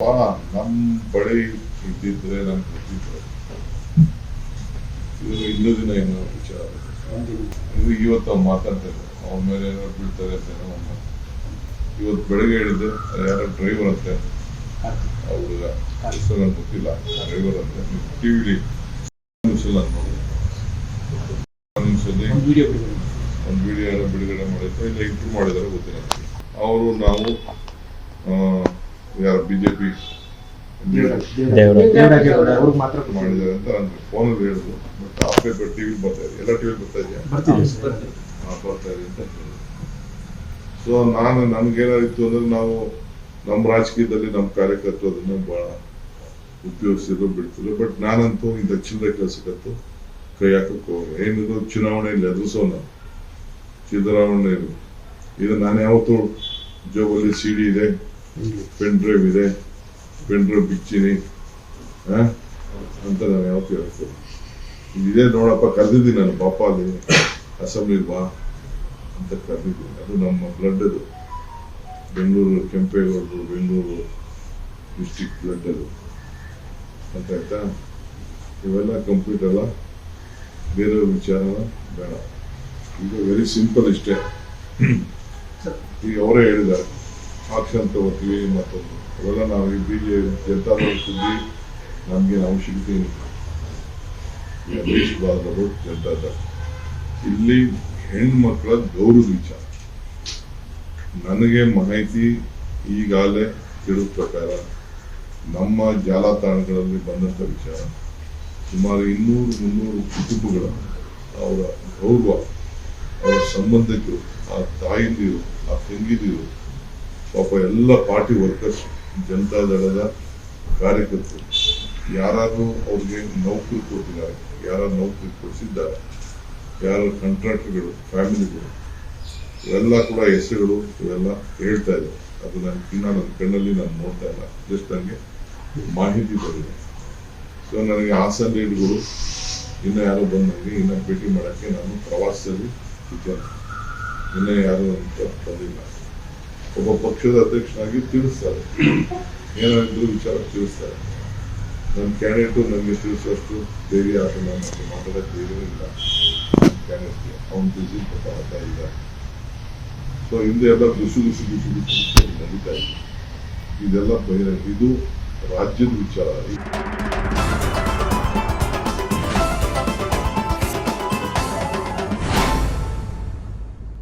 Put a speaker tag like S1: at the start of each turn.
S1: ವಾ ನಮ್ಮ ಬಳಿ ಇದ್ದಿದ್ರೆ ನಮ್ ಗೊತ್ತಿದ್ರೆ ಇದು ಇನ್ನೂ ದಿನ ಏನೋ ವಿಚಾರ. ಇದು ಇವತ್ತು ಅವ್ನು ಮಾತಾಡ್ತಾರೆ. ಅವನ ಮೇಲೆ ಏನೋ ಬೀಳ್ತಾರೆ ಅಂತ ಏನೋ. ಇವತ್ತು ಬೆಳಗ್ಗೆ ಹೇಳಿದ್ದೆ ಯಾರೋ ಡ್ರೈವರ್ ಅಂತೆ. ಹುಡುಗ ಹೆಸರು ನಂಗೆ ಗೊತ್ತಿಲ್ಲ. ಡ್ರೈವರ್ ಅಂತೆ. ಟಿವಿಲಿ ನ್ಯೂಸಲ್ಲಿ ನಾನು ನೋಡಿದೆ ನ್ಯೂಸಲ್ಲಿ
S2: ಒಂದು ವಿಡಿಯೋ ಬಿಡುಗಡೆ
S1: ಮಾಡಿದ್ರು ಇಲ್ಲ ಇಂಪ್ರೂವ್ ಮಾಡಿದಾರೆ ಗೊತ್ತಿಲ್ಲ. ಅವರು ನಾವು ಆ, ಯಾರು ಬಿಜೆಪಿ
S2: ಮಾತ್ರ
S1: ಮಾಡಿದ್ದಾರೆ ಅಂತ ನನಗೆ ಫೋನಲ್ಲಿ ಹೇಳಿದ್ರು ಬಟ್ ಆ ಪೇಪರ್ ಟಿವಿ ಬರ್ತಾ ಇದೆ. ಎಲ್ಲ ಟಿವಿ ಬರ್ತಾ ಇದೆಯಾ? ಬರ್ತಾ ಇದೆ. ಅಂತ ಸೊ ನಾನು ನಮ್ಗೇನಾಗಿತ್ತು ಅಂದ್ರೆ ನಾವು ನಮ್ಮ ರಾಜಕೀಯದಲ್ಲಿ ನಮ್ಮ ಕಾರ್ಯಕರ್ತರು ಅದನ್ನ ಬಹಳ ಉಪಯೋಗಿಸಿದ್ರು ಬಿಡ್ತಿದ್ರು. ಬಟ್ ನಾನಂತೂ ಇಂಥ ಚಿಲ್ಲರೆ ಕೆಲಸಕ್ಕಂತೂ ಕೈ ಹಾಕಕ್ಕೆ ಹೋಗಲ್ಲ. ಚುನಾವಣೆ ಚುನಾವಣೆಯಲ್ಲಿ ಎದುರಿಸೋ ನಾನು ಸಿದ್ದರಾಮಯ್ಯ ಇದು ನಾನು ಯಾವತ್ತು ಜೋಬಲ್ಲಿ ಸಿಡಿ ಇದೆ. ಪೆನ್ ಡ್ರೈವ್ ಇದೆ. ಪೆನ್ ಡ್ರೈವ್ ಬಿಚ್ಚಿನಿ? ಅಂತ ನಾನು ಯಾವತ್ತು ಹೇಳ್ತೀನಿ. ಇದೇ ನೋಡಪ್ಪ ಕರೆದಿದ್ದೀನಿ ನಾನು ಪಾಪ ಅಲ್ಲಿ ಅಸೆಂಬ್ಲಿ ಬಾ ಅಂತ ಕರೆದಿದ್ದೀನಿ. ಅದು ನಮ್ಮ ಬ್ಲಡ್ ಅದು. ಬೆಂಗಳೂರು ಕೆಂಪೇಗೌಡರು ಬೆಂಗಳೂರು ಡಿಸ್ಟಿಕ್ ಬ್ಲಡ್ ಅದು. ಅಂತ ಆಯ್ತಾ? ಇವೆಲ್ಲ ಕಂಪ್ಲೀಟ್ ಅಲ್ಲ. ಬೇರೆ ವಿಚಾರನ ಬೇಡ. ಇದು ವೆರಿ ಸಿಂಪಲ್ ಇಷ್ಟೇ. ಈಗ ಅವರೇ ಹೇಳಿದ್ದಾರೆ. ಆಕ್ಷನ್ ಹೋಗ್ತೀವಿ ಮತ್ತೊಂದು ಅವೆಲ್ಲ ನಾವು ಈ ಬಿಜೆ ಜನತಾದಳ ಸುದ್ದಿ ನಮ್ಗೇನು ಅವಶ್ಯಕತೆ ಇಲ್ಲ ಜನತಾ ದಳ ಇಲ್ಲಿ ಹೆಣ್ಮಕ್ಳ ಗೌರವ ವಿಚಾರ. ನನಗೆ ಮಾಹಿತಿ ಈಗಾಗಲೇ ತಿಳಿದ ಪ್ರಕಾರ ನಮ್ಮ ಜಾಲತಾಣಗಳಲ್ಲಿ ಬಂದಂಥ ವಿಚಾರ ಸುಮಾರು ಇನ್ನೂರು ಮುನ್ನೂರು ಕುಟುಂಬಗಳ ಅವರ ಗೌರವ, ಅವರ ಸಂಬಂಧಿಕರು ಆ ತಾಯಿಂದಿರು, ಆ ತಂಗಿದಿರು ಪಾಪ ಎಲ್ಲ ಪಾರ್ಟಿ ವರ್ಕರ್ಸ್ ಜನತಾದಳದ ಕಾರ್ಯಕರ್ತರು, ಯಾರಾದರೂ ಅವ್ರಿಗೆ ನೌಕರಿ ಕೊಟ್ಟಿದ್ದಾರೆ ಯಾರ ನೌಕರಿ ಕೊಡಿಸಿದ್ದಾರೆ ಯಾರ ಕಾಂಟ್ರಾಕ್ಟರ್ಗಳು ಫ್ಯಾಮಿಲಿಗಳು ಇವೆಲ್ಲ ಕೂಡ ಹೆಸರುಗಳು ಇವೆಲ್ಲ ಹೇಳ್ತಾ ಇದೆ. ಅದು ನನ್ನ ಇನ್ನ ನನ್ನ ಕಣ್ಣಲ್ಲಿ ನಾನು ನೋಡ್ತಾ ಇಲ್ಲ. ಜಸ್ಟ್ ನನಗೆ ಮಾಹಿತಿ ಬಂದಿದೆ ಸೊ ನನಗೆ ಹಾಸನ ಲೀಡ್ಗಳು ಇನ್ನು ಯಾರು ನನಗೆ ಇನ್ನ ಭೇಟಿ ಮಾಡೋಕ್ಕೆ ನಾನು ಪ್ರವಾಸದಲ್ಲಿ ಇದ್ದೇನೆ. ಇನ್ನೂ ಯಾರು ಅಂತ ಬಂದಿಲ್ಲ. ಒಬ್ಬ ಪಕ್ಷದ ಅಧ್ಯಕ್ಷನಾಗಿ ತಿಳಿಸ್ತಾರೆ. ಏನಾದ್ರು ವಿಚಾರ ತಿಳಿಸ್ತಾರೆ. ನನ್ನ ಕ್ಯಾಂಡಿಡೇಟು ನನಗೆ ತಿಳಿಸುವಷ್ಟು ಧೈರ್ಯ ಆದರೆ ಮತ್ತು ಮಾತಾಡೋಕ್ಕೆ ಧೈರ್ಯ ಇಲ್ಲ. ಕ್ಯಾಂಡಿಡೇಟ್ಗೆ ಅವ್ನು ತಿಳಿಸಿ ಮಾತಾಡ್ತಾ ಇದ್ದಾರೆ ಸೊ ಹಿಂದೆ ಎಲ್ಲ ಗುಸು ಗುಸು ಗುಸು ಗುಸು ನಡೀತಾ ಇದೆ. ಇದೆಲ್ಲ ಬಹಿರಂಗ ಇದು ರಾಜ್ಯದ ವಿಚಾರ.